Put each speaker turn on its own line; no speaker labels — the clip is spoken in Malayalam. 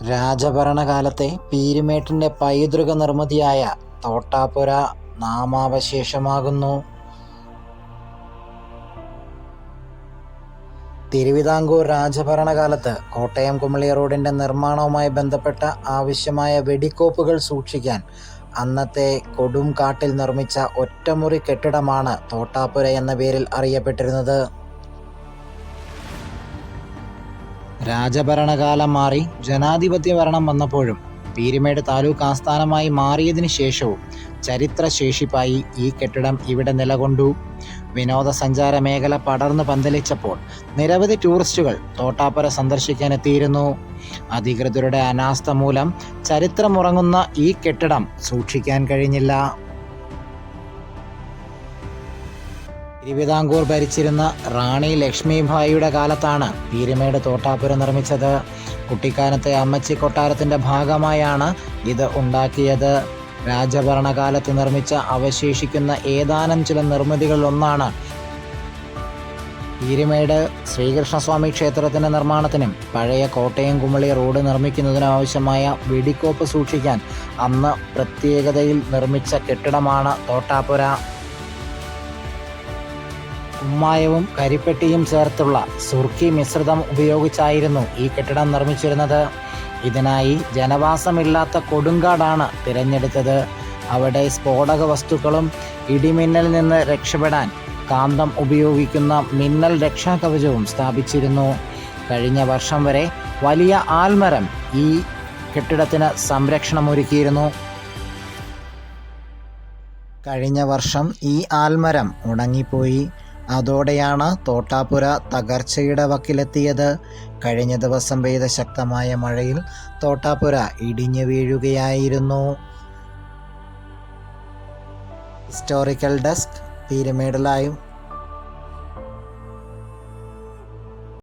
രാജഭരണകാലത്തെ പീരുമേട്ടിന്റെ പൈതൃക നിർമ്മിതിയായ തോട്ടാപ്പുര നാമാവശേഷമാകുന്നു. തിരുവിതാംകൂർ രാജഭരണകാലത്ത് കോട്ടയം കുമളി റോഡിന്റെ നിർമ്മാണവുമായി ബന്ധപ്പെട്ട ആവശ്യമായ വെടിക്കോപ്പുകൾ സൂക്ഷിക്കാൻ അന്നത്തെ കൊടുംകാട്ടിൽ നിർമ്മിച്ച ഒറ്റമുറി കെട്ടിടമാണ് തോട്ടാപ്പുര എന്ന പേരിൽ അറിയപ്പെട്ടിരുന്നത്. രാജഭരണകാലം മാറി ജനാധിപത്യ ഭരണം വന്നപ്പോഴും പീരുമേട് താലൂക്ക് ആസ്ഥാനമായി മാറിയതിനു ശേഷവും ചരിത്രശേഷിപ്പായി ഈ കെട്ടിടം ഇവിടെ നിലകൊണ്ടു. വിനോദസഞ്ചാര മേഖല പടർന്നു പന്തലിച്ചപ്പോൾ നിരവധി ടൂറിസ്റ്റുകൾ തോട്ടാപ്പുര സന്ദർശിക്കാനെത്തിയിരുന്നു. അധികൃതരുടെ അനാസ്ഥ മൂലം ചരിത്രമുറങ്ങുന്ന ഈ കെട്ടിടം സൂക്ഷിക്കാൻ കഴിഞ്ഞില്ല. തിരുവിതാംകൂർ ഭരിച്ചിരുന്ന റാണി ലക്ഷ്മിഭായിയുടെ കാലത്താണ് പീരുമേട് തോട്ടാപുരം നിർമ്മിച്ചത്. കുട്ടിക്കാനത്തെ അമ്മച്ചി കൊട്ടാരത്തിന്റെ ഭാഗമായാണ് ഇത് ഉണ്ടാക്കിയത്. രാജഭരണകാലത്ത് നിർമ്മിച്ച അവശേഷിക്കുന്ന ഏതാനും ചില നിർമ്മിതികളിലൊന്നാണ് പീരുമേട് ശ്രീകൃഷ്ണസ്വാമി ക്ഷേത്രത്തിന്റെ നിർമ്മാണത്തിനും പഴയ കോട്ടയം കുമളി റോഡ് നിർമ്മിക്കുന്നതിനും ആവശ്യമായ വെടിക്കോപ്പ് സൂക്ഷിക്കാൻ അന്ന് പ്രത്യേകതയിൽ നിർമ്മിച്ച കെട്ടിടമാണ് തോട്ടാപ്പുര. കുമ്മായവും കരിപ്പെട്ടിയും ചേർത്തുള്ള സുർക്കി മിശ്രിതം ഉപയോഗിച്ചായിരുന്നു ഈ കെട്ടിടം നിർമ്മിച്ചിരുന്നത്. ഇതിനായി ജനവാസമില്ലാത്ത കൊടുങ്കാടാണ് തിരഞ്ഞെടുത്തത്. അവിടെ സ്ഫോടക വസ്തുക്കളും ഇടിമിന്നൽ നിന്ന് രക്ഷപ്പെടാൻ കാന്തം ഉപയോഗിക്കുന്ന മിന്നൽ രക്ഷാകവചവും സ്ഥാപിച്ചിരുന്നു. കഴിഞ്ഞ വർഷം വരെ വലിയ ആൽമരം ഈ കെട്ടിടത്തിന് സംരക്ഷണമൊരുക്കിയിരുന്നു. കഴിഞ്ഞ വർഷം ഈ ആൽമരം ഉണങ്ങിപ്പോയി. അതോടെയാണ് തോട്ടാപ്പുര തകർച്ചയുടെ വക്കിലെത്തിയത്. കഴിഞ്ഞ ദിവസം പെയ്ത ശക്തമായ മഴയിൽ തോട്ടാപ്പുര ഇടിഞ്ഞു വീഴുകയായിരുന്നു. Historical desk, പീരമേഡ് live